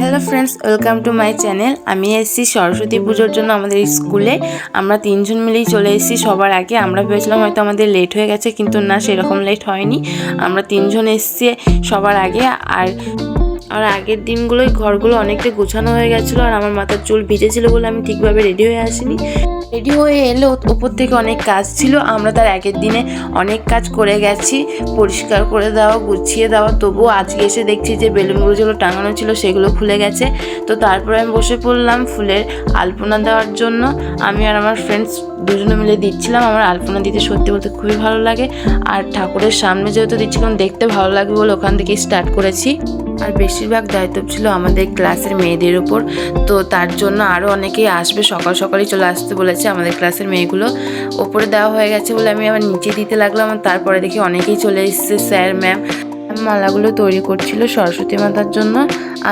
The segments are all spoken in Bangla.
Hello friends welcome to my channel আমি এসেছি সরস্বতী পুজোর জন্য আমাদের স্কুলে। আমরা তিনজন মিলেই চলে এসেছি সবার আগে। আমরা ভেবেছিলাম হয়তো আমাদের লেট হয়ে গেছে, কিন্তু না, সেরকম লেট হয়নি। আমরা তিনজন এসেছি সবার আগে। আর আর আগের দিনগুলোই ঘরগুলো অনেকটা গোছানো হয়ে গেছিল, আর আমার মাথার চুল ভিজেছিল বলে আমি ঠিকভাবে রেডি হয়ে আসিনি। রেডি হয়ে এলে ওপর থেকে অনেক কাজ ছিল। আমরা তার একের দিনে অনেক কাজ করে গেছি। পরিষ্কার করে দেওয়া গুছিয়ে দেওয়া তবুও আজকে এসে দেখছি যে বেলুনগুলো যেগুলো টাঙানো ছিল সেগুলো খুলে গেছে। তো তারপরে আমি বসে পড়লাম ফুলের আলপনা দেওয়ার জন্য। আমি আর আমার ফ্রেন্ডস দুজনে মিলে দিচ্ছিলাম। আমার আলপনা দিতে সত্যি বলতে খুবই ভালো লাগে। আর ঠাকুরের সামনে যেহেতু দিচ্ছিলাম, দেখতে ভালো লাগবে বলে ওখান থেকেই স্টার্ট করেছি। আর বেশিরভাগ দায়িত্ব ছিল আমাদের ক্লাসের মেয়েদের উপর। তো তার জন্য আরও অনেকেই আসবে। সকাল সকালই চলে আসতে বলেছে, আমাদের ক্লাসের মেয়েগুলো ওপরে দেওয়া হয়ে গেছে বলে আমি আবার নিচে দিতে লাগলাম। তারপরে দেখি অনেকেই চলে এসছে স্যার ম্যাম মালাগুলো তৈরি করছিল সরস্বতী মাতার জন্য।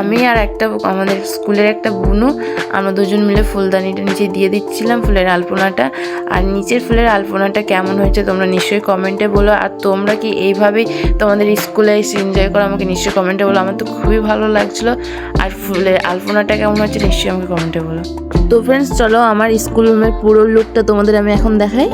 আমি আর একটা আমাদের স্কুলের একটা বুনু, আমরা দুজন মিলে ফুলদানিটা নিচে দিয়ে দিচ্ছিলাম ফুলের আলপনাটা। আর নিচের ফুলের আলপনাটা কেমন হয়েছে তোমরা নিশ্চয়ই কমেন্টে বলো। আর তোমরা কি এইভাবেই তোমাদের স্কুলে এসে এনজয় করো আমাকে নিশ্চয়ই কমেন্টে বলো। আমার তো খুবই ভালো লাগছিল। আর ফুলের আলপনাটা কেমন হয়েছে নিশ্চয়ই আমাকে কমেন্টে বলো। তো ফ্রেন্ডস চলো আমার স্কুল রুমের পুরো লুকটা তোমাদের আমি এখন দেখাই।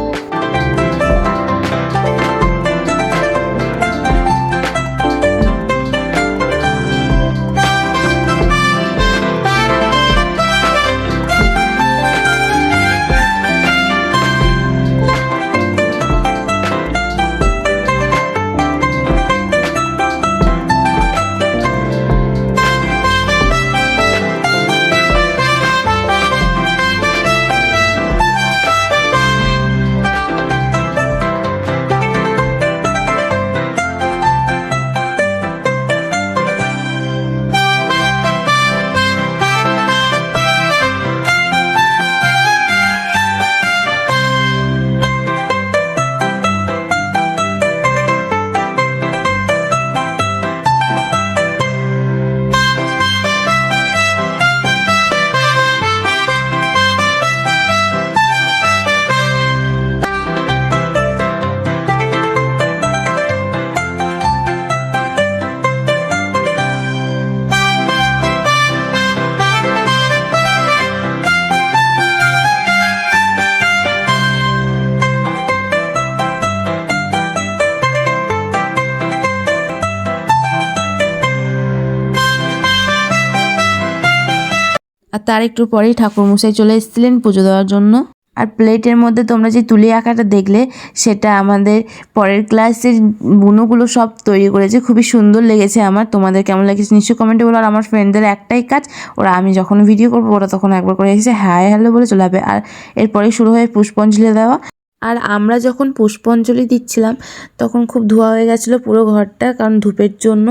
আর তার একটু পরেই ঠাকুরমশাই চলে এসেছিলেন পুজো দেওয়ার জন্য। আর প্লেটের মধ্যে তোমরা যে তুলি আঁকাটা দেখলে, সেটা আমাদের পরের ক্লাসের বুনোগুলো সব তৈরি করেছে। খুবই সুন্দর লেগেছে আমার। তোমাদের কেমন লেগেছে নিশ্চয়ই কমেন্টে বলো। আর আমার ফ্রেন্ডদের একটাই কাজ, ওরা আমি যখন ভিডিও করব, ওরা তখন একবার করে এসেছে হ্যাঁ হ্যালো বলে চলে যাবে। আর এরপরে শুরু হয়ে পুষ্পাঞ্জলি দেওয়া। আর আমরা যখন পুষ্পাঞ্জলি দিচ্ছিলাম, তখন খুব ধোয়া হয়ে গেছিল পুরো ঘরটা, কারণ ধূপের জন্য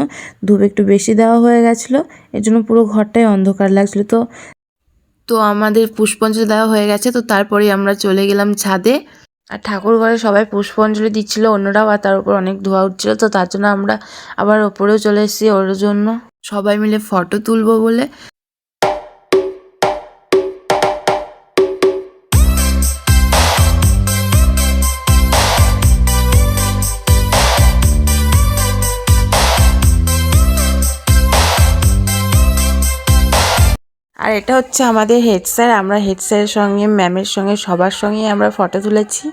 ধূপ একটু বেশি দেওয়া হয়ে গেছিল। এর জন্য পুরো ঘরটাই অন্ধকার লাগছিল। তো তো আমাদের পুষ্পাঞ্জলি দেওয়া হয়ে গেছে। তো তারপরেই আমরা চলে গেলাম ছাদে। আর ঠাকুর ঘরে সবাই পুষ্পাঞ্জলি দিচ্ছিল, অন্যরাও আর তার উপর অনেক ধোয়া উঠছিল। তো তার জন্য আমরা আবার ওপরেও চলে এসেছি ওর জন্য। সবাই মিলে ফটো তুলবো বলে। আর এটা হচ্ছে আমাদের হেড স্যার আমরা হেড স্যারের সঙ্গে ম্যামের সঙ্গে, সবার সঙ্গে আমরা ফটো তুলেছি।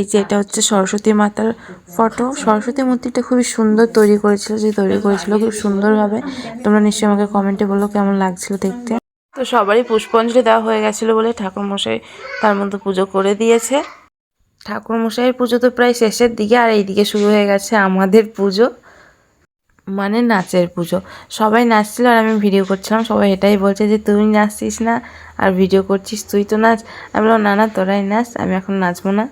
এই যে এটা হচ্ছে সরস্বতী মাতার ফটো। সরস্বতী মূর্তিটা খুবই সুন্দর তৈরি করেছিল, যে তৈরি করেছিল খুব সুন্দরভাবে। তোমরা নিশ্চয়ই আমাকে কমেন্টে বলো কেমন লাগছিল দেখতে। তো সবারই পুষ্পাঞ্জলি দেওয়া হয়ে গেছিল বলে ঠাকুরমশাই তার মধ্যে পুজো করে দিয়েছে। ঠাকুরমশাইয়ের পুজো তো প্রায় শেষের দিকে, আর এইদিকে শুরু হয়ে গেছে আমাদের পুজো মানে নাচের পুজো। সবাই নাচছিল আর আমি ভিডিও করছিলাম, সবাই এটাই বলছে যে, তুই নাচছিস না, আর ভিডিও করছিস, তুই তো নাচ। আমি বললাম, না না, তোরাই নাচ, আমি এখন নাচবো না।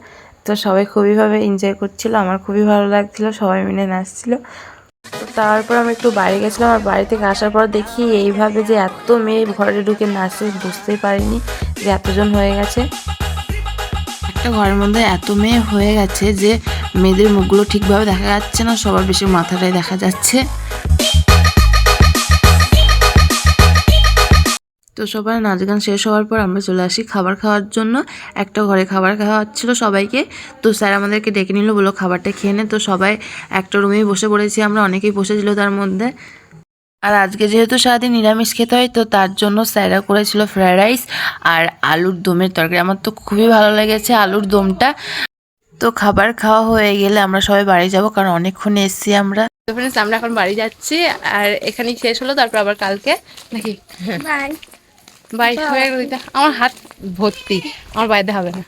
তো সবাই খুবইভাবে এনজয় করছিল, আমার খুবই ভালো লাগছিল, সবাই মিলে নাচছিল। তারপর আমি একটু বাইরে গেছিলাম, আর বাড়ি থেকে আসার পর দেখি এইভাবে যে এত মেয়ে ঘরে ঢুকে নাচে বুঝতেই পারিনি যে এতজন হয়ে গেছে। একটা ঘরের মধ্যে এত মেয়ে হয়ে গেছে যে মেয়েদের মুখগুলো ঠিকভাবে দেখা যাচ্ছে না, সবার বেশি মাথাটাই দেখা যাচ্ছে। তো সবার নাচ গান শেষ হওয়ার পর আমরা চলে আসি খাবার খাওয়ার জন্য। একটা ঘরে খাবার খাওয়া হচ্ছিল সবাইকে। তো স্যার আমাদেরকে ডেকে নিল বলো খাবারটা খেয়ে নে। তো সবাই একটা রুমেই বসে পড়েছি আমরা অনেকেই বসেছিল তার মধ্যে। আর আজকে যেহেতু সারাদিন নিরামিষ খেতে হয় তো তার জন্য স্যারা করেছিল ফ্রায়েড রাইস আর আলুর দমের তরকারি। আমার তো খুবই ভালো লেগেছে আলুর দমটা। তো খাবার খাওয়া হয়ে গেলে আমরা সবাই বাড়ি যাব কারণ অনেকক্ষণ এসছি আমরা। আমরা এখন বাড়ি যাচ্ছি আর এখানেই শেষ হলো তারপর আবার কালকে। নাকি? বাই বাই হয়ে গেল আমার হাত ভর্তি আমার বাইরে হবে না।